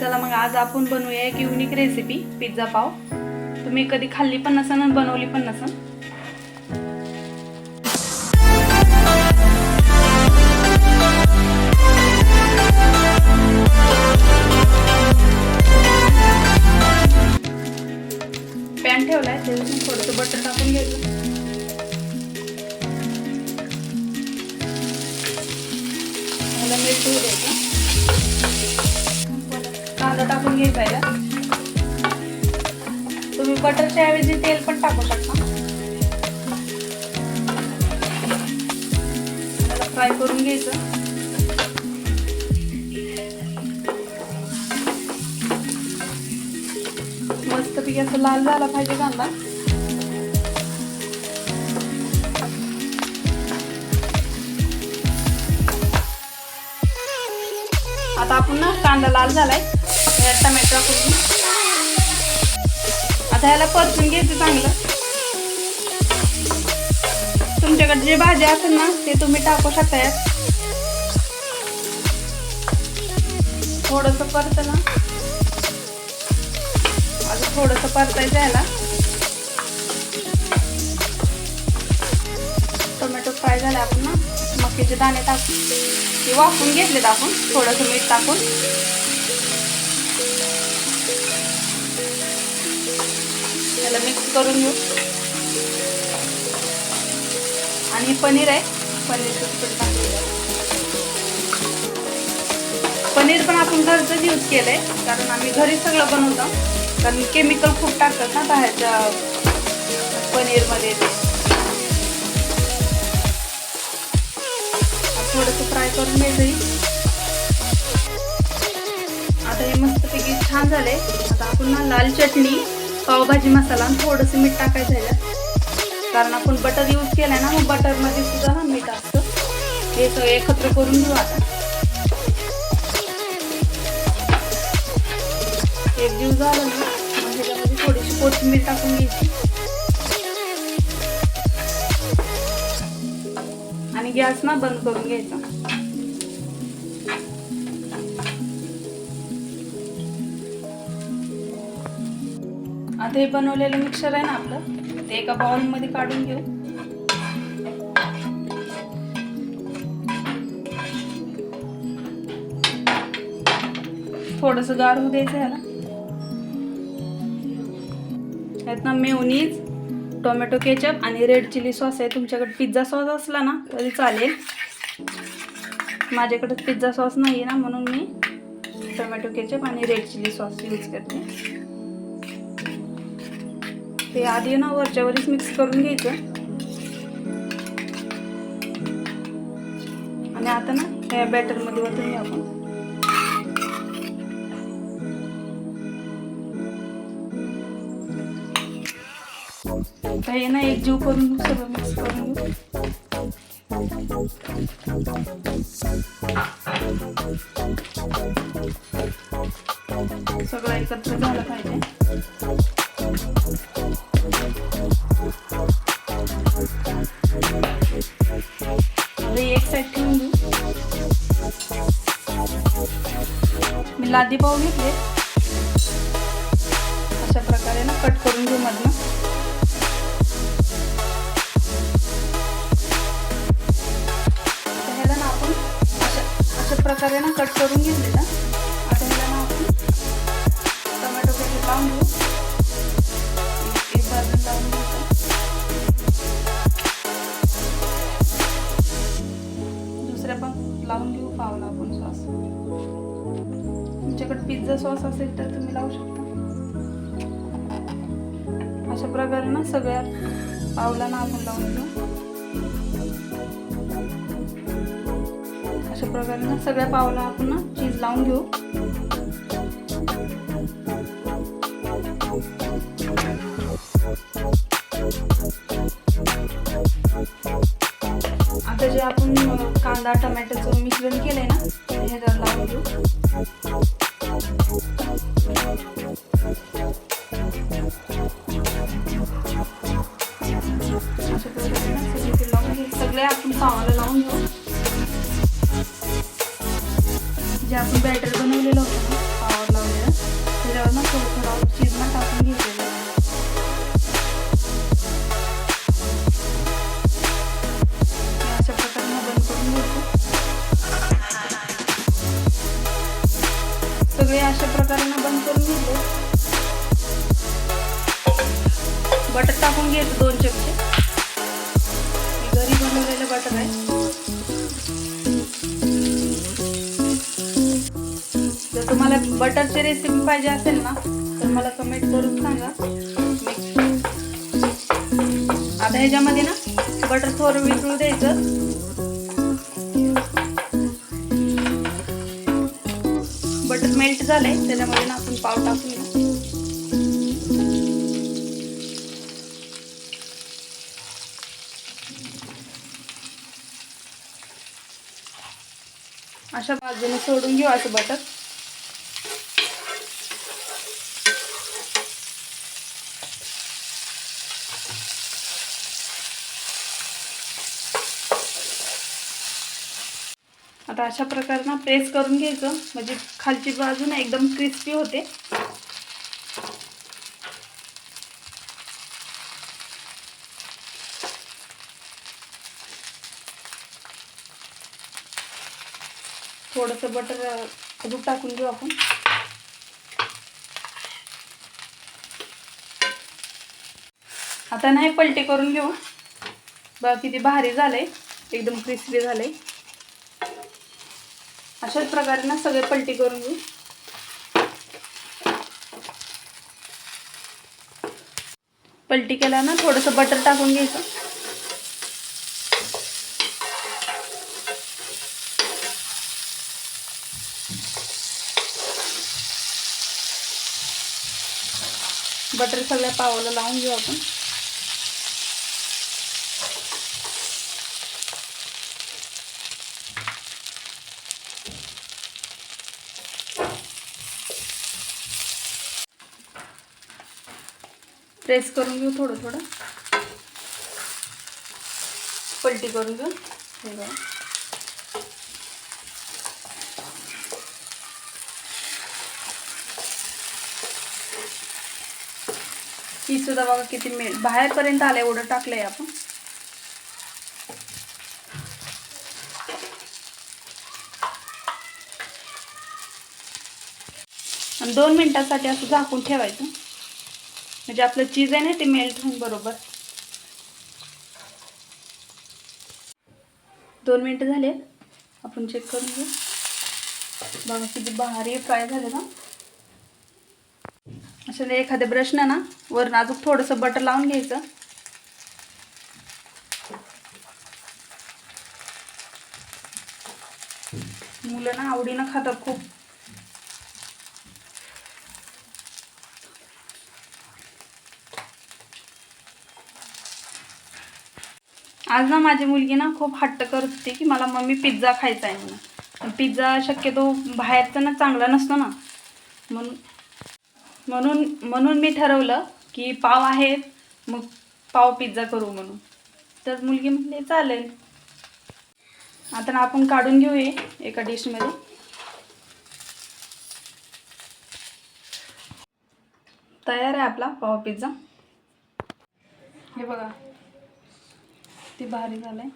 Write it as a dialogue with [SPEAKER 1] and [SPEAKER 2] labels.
[SPEAKER 1] चला मग आज आपण बनवूया एक युनिक रेसिपी पिझ्झा पाव. तुम्ही कधी खाल्ली पण नसन आणि बनवली पण नसन. पॅन ठेवलाय त्याच्यातून थोडंसं बटर टाकून घ्यायचं. कांदा टाकून तुम्ही बटरच्या ऐवजी तेल पण टाकू शकता. त्याला फ्राय करून घ्यायचं. मस्तपैकी असं लाल झाला पाहिजे कांदा. आता आपण ना कांदा लाल झालाय. टमॅटो टाकून आता ह्याला परतून घ्यायचं चांगलं. तुमच्याकडे जे भाजी असेल ना ते तुम्ही टाकू शकता यात थोडस परत ना अजून थोडस परतायचं ह्याला. टोमॅटो फ्राय झाला आपण मक्याचे दाणे टाकून ते वाफून घेतलेत आपण थोडंसं मीठ टाकून. त्याला मिक्स करून घेऊ. आणि पनीर आहे. पनीर सुटसूट टाकलेलं पनीर पण आपण घरचंच यूज केलंय कारण आम्ही घरी सगळं बनवतो. कारण केमिकल खूप टाकतात ना बाहेरच्या पनीरमध्ये. थोडंसं फ्राय करून घ्यायचं आता हे मस्तपैकी छान झाले आता आपण ना लाल चटणी पावभाजी मसाला आणि थोडंसं मीठ टाकायचं ह्याच्यात कारण आपण बटर यूज केलंय ना मग बटरमध्ये सुद्धा हा मीठ असतं. हे सगळं एकत्र करून घेऊ आता. एक दिवस झालं ना मग ह्याच्यामध्ये थोडीशी कोथिंबीर टाकून घ्यायची. आणि गॅस ना बंद करून घ्यायचा. आता हे बनवलेलं मिक्सर आहे ना आपलं ते एका बाउलमध्ये काढून घेऊ. थोडस गार होऊ द्यायचं ह्याला. यात ना मेवनीज टोमॅटो केचप आणि रेड चिली सॉस आहे. तुमच्याकडे पिझ्झा सॉस असला ना तरी चालेल. माझ्याकडे पिझ्झा सॉस नाही ना म्हणून मी टोमॅटो केचप आणि रेड चिली सॉस यूज करते. ते आधी ना वरच्यावरच मिक्स करून घ्यायचं. आणि आता ना ह्या बॅटरमध्ये ओतून घेऊ आपण. आता हे ना एक जीव करून सगळं मिक्स करून घेऊ सगळं एकत्र झालं पाहिजे. लादी पाव घेतले. अशा प्रकारे ना कट करून घेऊ मधनं. प्रकारे ना कट करून घेतले ना आता ह्याला ना आपण टोमॅटो पेस्ट लावून घेऊ. एक बाजून लावून घ्यायचं दुसऱ्या पण लावून घेऊ पावला आपण सॉस. तुमच्याकडे पिझ्झा सॉस असेल तर तुम्ही लावू शकता. अशा प्रकारे ना सगळ्या पावला आपण लावून घेऊ. प्रकारे ना सगळ्या पावला आपण ना चीज लावून घेऊ. आता जे आपण कांदा टमॅटोचं मिश्रण केलंय ना हे ह्याच्यावर लावून घेऊ. सगळे आपण पावाला लावून घेऊ. जे आपण बॅटर बनवलेलं होतं ना पावर लावलेलं. त्याच्यावर ना थोडं थोडं ना टाकून घेतलेलं अशा बंद करून घेतो. सगळे अशा प्रकारे बंद करून घेतो. बटर टाकून घेतो दोन चमचे. घरी बनवलेलं बटर आहे. तुम्हाला बटरची रेसिपी पाहिजे असेल ना तर मला कमेंट करून सांगा. आता ह्याच्यामध्ये ना बटर थोडं वितळू द्यायचं. बटर मेल्ट झालंय त्याच्यामध्ये ना आपण पाव टाकू अशा बाजूने सोडून घेऊ असं बटर आता अशा प्रकारे ना प्रेस करून घ्यायचं. म्हणजे खालची बाजू ना एकदम क्रिस्पी होते. थोडंसं बटर अजून टाकून घेऊ आपण. आता नाही पलटी करून घेऊ. बघा किती भारी झालंय. एकदम क्रिस्पी झालंय. अशाच प्रकारे ना सगळे पलटी करून घेऊ. पलटी केला ना थोडंसं बटर टाकून घ्यायचं. बटर सगळ्या पावाला लावून घेऊ आपण. प्रेस करून घेऊ थोडं थोडं. पलटी करून घेऊ. हे बघा. ही सुद्धा बघा किती मिळेल बाहेरपर्यंत आलं एवढं टाकलंय आपण. आणि दोन मिनिटासाठी असं झाकून ठेवायचं. म्हणजे आपलं चीज आहे ना ते मेल्ट होऊन बरोबर. दोन मिनटं झाले. आपण चेक करून घेऊ बघा किती भारी फ्राय झाले ना. असं एखाद्या ब्रशनं ना वरून अजून थोडंसं बटर लावून घ्यायचं. मुलं ना आवडीनं खातात खूप. आज ना माझी मुलगी ना खूप हट्ट करत होती की मला मम्मी पिझ्झा खायचा आहे म्हणून. पण पिझ्झा शक्यतो बाहेरचा ना चांगला नसतो ना. म्हणून म्हणून म्हणून मी ठरवलं की पाव आहेत मग पाव पिझ्झा करू म्हणून. तर मुलगी म्हणली चालेल. आता ना आपण काढून घेऊ हे एका डिशमध्ये. तयार आहे आपला पाव पिझ्झा. हे बघा. किती भारी झालंय.